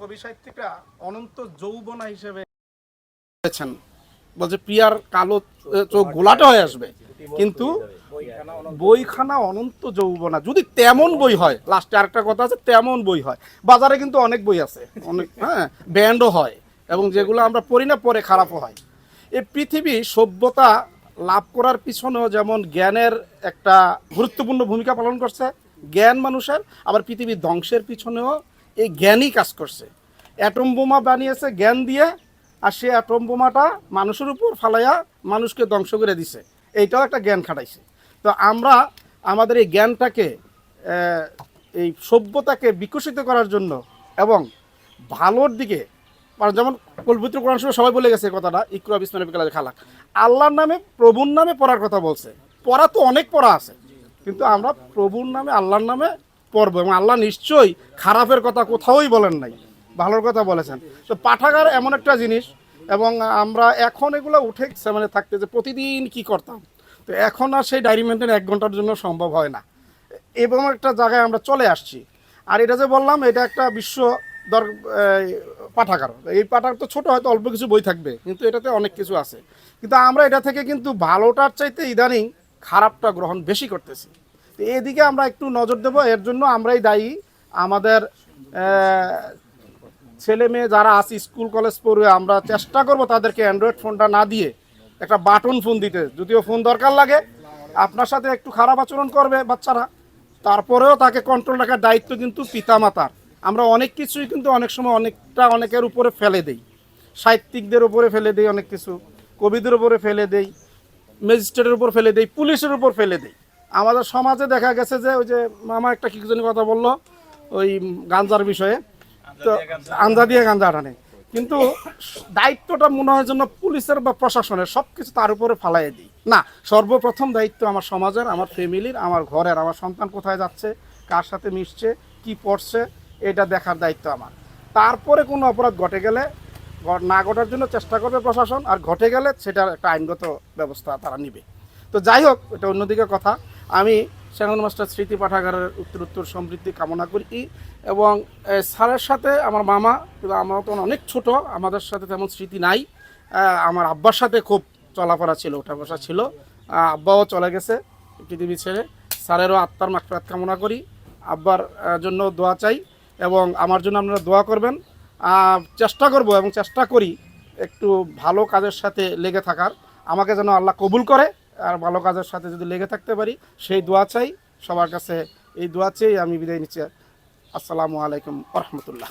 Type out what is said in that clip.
কবি সাহিত্যিকরা অনন্ত যৌবনা হিসেবে বলেছেন বলছে, প্রিয়ার কালো চোখ গোলাটা হয়ে আসবে। কিন্তু বইখানা অনন্ত যৌবনা, যদি তেমন বই হয় লাস্টে আরেকটা কথা আছে, তেমন বই হয়। বাজারে কিন্তু অনেক বই আছে, অনেক হ্যাঁ ব্যান্ডও হয় এবং যেগুলো আমরা পড়ি না, পরে খারাপও হয়। এই পৃথিবী সভ্যতা লাভ করার পিছনেও যেমন জ্ঞানের একটা গুরুত্বপূর্ণ ভূমিকা পালন করছে, জ্ঞান মানুষের, আবার পৃথিবীর ধ্বংসের পিছনেও এই জ্ঞানই কাজ করছে। অ্যাটম বোমা বানিয়েছে জ্ঞান দিয়ে, আর সে অ্যাটম বোমাটা মানুষের উপর ফালাইয়া মানুষকে ধ্বংস করে দিছে। এইটাও একটা জ্ঞান খাটাইছে। তো আমরা আমাদের এই জ্ঞানটাকে এই সভ্যতাকে বিকশিত করার জন্য এবং ভালোর দিকে মানে যেমন পবিত্র কোরআন শরীফে সবাই বলে গেছে কথাটা, ইকরা বিসমানে বিকালে খালাক। আল্লাহর নামে প্রভুর নামে পড়ার কথা বলছে। পড়া তো অনেক পড়া আছে, কিন্তু আমরা প্রভুর নামে, আল্লাহর নামে পড়ব এবং আল্লাহ নিশ্চয়ই খারাপের কথা কোথাওই বলেন নাই। ভালোর কথা বলেছেন। তো পাঠাগার এমন একটা জিনিস এবং আমরা এখন এগুলো উঠে মানে থাকতে যে প্রতিদিন কি করতাম। তো এখন আর সেই ডায়েরি মেনটেন এক ঘণ্টার জন্য সম্ভব হয় না। এবং একটা জায়গায় আমরা চলে আসছি। আর এটা যে বললাম, এটা একটা বিশ্ব দর পাঠাগার। এই পাঠাগার তো ছোট, হয়তো অল্প কিছু বই থাকবে, কিন্তু এটাতে অনেক কিছু আছে। কিন্তু আমরা এটা থেকে কিন্তু ভালোটার চাইতে ইদানিং খারাপটা গ্রহণ বেশি করতেছি। এদিকে আমরা একটু নজর দেব। এর জন্য আমরাই দায়ী। আমাদের ছেলে মেয়ে যারা আছে, স্কুল, কলেজ পড়বে, আমরা চেষ্টা করব তাদেরকে অ্যান্ড্রয়েড ফোনটা না দিয়ে একটা বাটন ফোন দিতে। যদিও ফোন দরকার লাগে। আপনার সাথে একটু খারাপ আচরণ করবে বাচ্চারা। তারপরেও তাকে কন্ট্রোল রাখার দায়িত্ব কিন্তু পিতামাতার। আমরা অনেক কিছুই কিন্তু অনেক সময় অনেকটা অনেকের উপরে ফেলে দেই। সাহিত্যিকদের উপরে ফেলে দেই অনেক কিছু। কবিদের উপরে ফেলে দেই। ম্যাজিস্ট্রেটের উপর ফেলে দেই। পুলিশের উপর ফেলে দেই। আমাদের সমাজে দেখা গেছে যে ওই যে মামা একটা কি জানি কথা বলল ওই গাঞ্জার বিষয়ে। তো আন্দা দিয়ে গাঞ্জা আটানে কিন্তু দায়িত্বটা মনে হয় জন্য পুলিশের বা প্রশাসনের সব কিছু তার উপরে ফালাই দিই। না সর্বপ্রথম দায়িত্ব আমার সমাজের আমার ফ্যামিলির আমার ঘরের আমার সন্তান কোথায় যাচ্ছে কার সাথে মিশছে কি পড়ছে এটা দেখার দায়িত্ব আমার। তারপরে কোনো অপরাধ ঘটে গেলে না ঘটার জন্য চেষ্টা করবে প্রশাসন আর ঘটে গেলে সেটার একটা আইনগত ব্যবস্থা তারা নিবে। তো যাই হোক এটা অন্যদিকে কথা। আমি শ্যামল মাস্টার স্মৃতি পাঠাগারের উত্তর উত্তর সমৃদ্ধি কামনা করি এবং স্যারের সাথে আমার মামা আমরা তো অনেক ছোট, আমাদের সাথে তেমন স্মৃতি নাই। আমার আব্বার সাথে খুব চলাফেরা ছিল ওঠা বসা ছিল আব্বাও চলে গেছে পৃথিবী ছেড়ে। স্যারেরও আত্মার মাকফিরাত কামনা করি। আব্বার জন্য দোয়া চাই এবং আমার জন্য আপনারা দোয়া করবেন। চেষ্টা করব এবং চেষ্টা করি একটু ভালো কাজের সাথে লেগে থাকার। আমাকে যেন আল্লাহ কবুল করে। আর ভালো কাজের সাথে যদি লেগে থাকতে পারি, সেই দোয়া চাই। সবার কাছে এই দোয়া চেয়ে আমি বিদায় নিচ্ছি। আসসালামু আলাইকুম রহমতুল্লাহ।